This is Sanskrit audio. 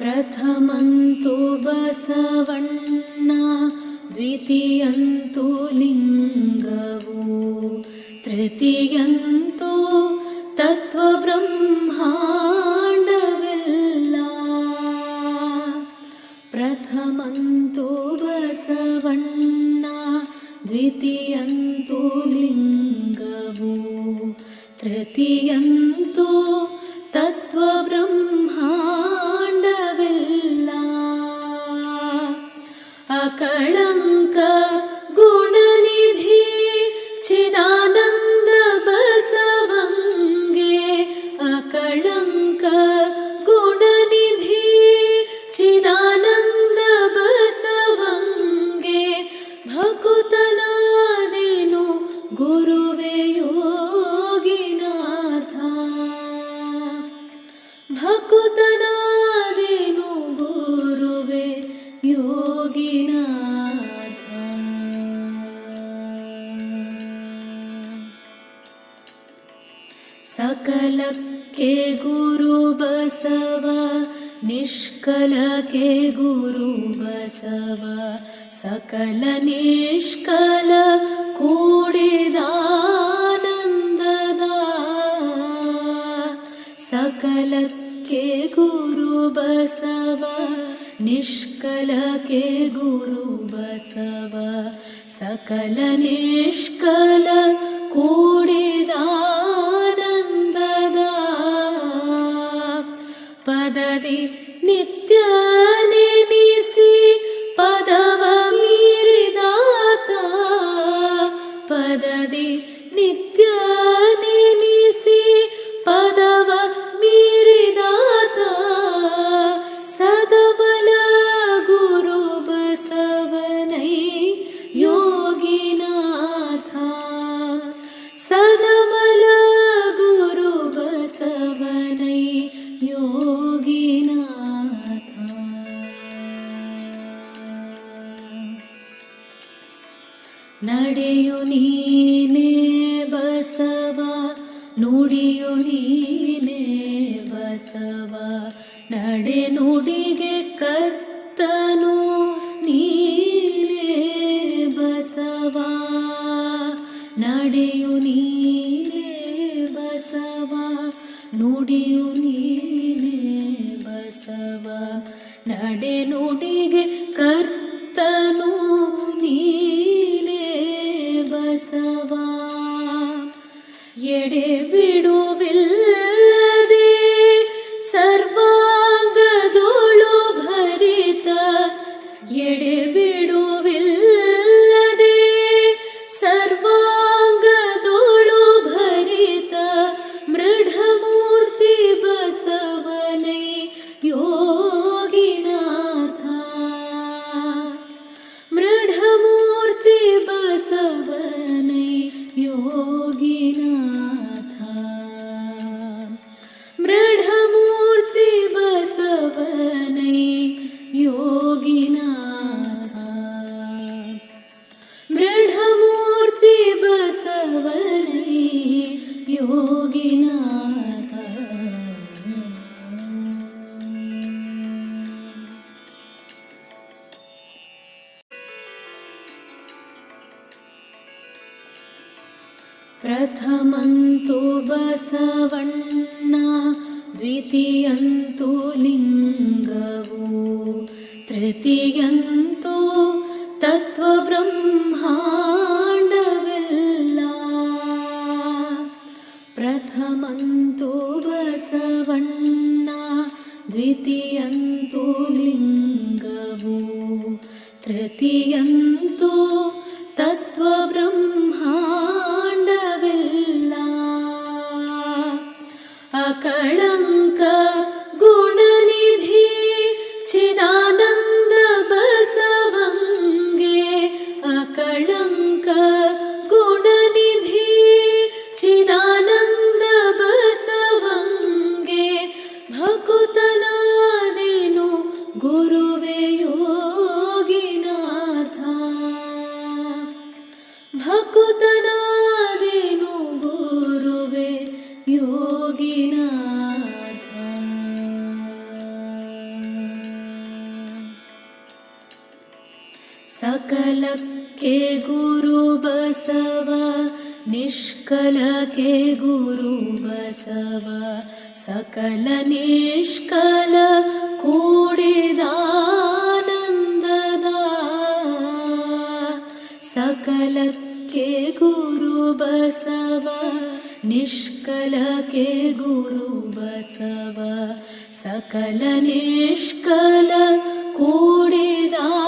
प्रथमन्तु बसवण्णा द्वितीयन्तु लिङ्गवो तृतीयन्तु तत्त्वब्रह्माण्डविल्ला। प्रथमन्तु बसवण्णा द्वितीयन्तु लिङ्गवो तृतीयन्तु तत्त्वब्रह्माण्डविल्ला सकल के गुरु बसवा निष्कल के गुरु बसवः। सकल निष्कल कोडिदानन्ददा। सकले गुरु बसवा निष्कलके गुरु बसव सकल निष्कल कोडिदा ನಡೆಯು ನೀನೇ ಬಸವ, ನುಡಿಯು ನೀನೇ ಬಸವ. ನಡೆ ನುಡಿಗೆ ಕರ್ತನು ನೀನೇ ಬಸವ. ನಡೆಯು ನೀನೇ ಬಸವ, ನುಡಿಯು ನೀನೇ ಬಸವ. ನಡೆ ನುಡಿಗೆ ಕರ್ತನು ನೀನೇ വിടുവിൽ योगिनाथ। प्रथमं तु बसवण्णा द्वितीयं तु लिङ्गवो तृतीयं तु तत्त्वब्रह्माण्ड बसवण्णा द्वितीयन्तु लिङ्गवो। तृतीयन्तु तत्त्वब्रह्माण्डविल्ला। अकळङ्क गुणनिधि चिदानन्द सकलके गुरु बसव निष्कलके गुरु बसव। सकल निष्कल कोडिदानन्ददा। सकलके गुरु बसव निष्कलके गुरु बसव। सकल निष्कल कूडिदा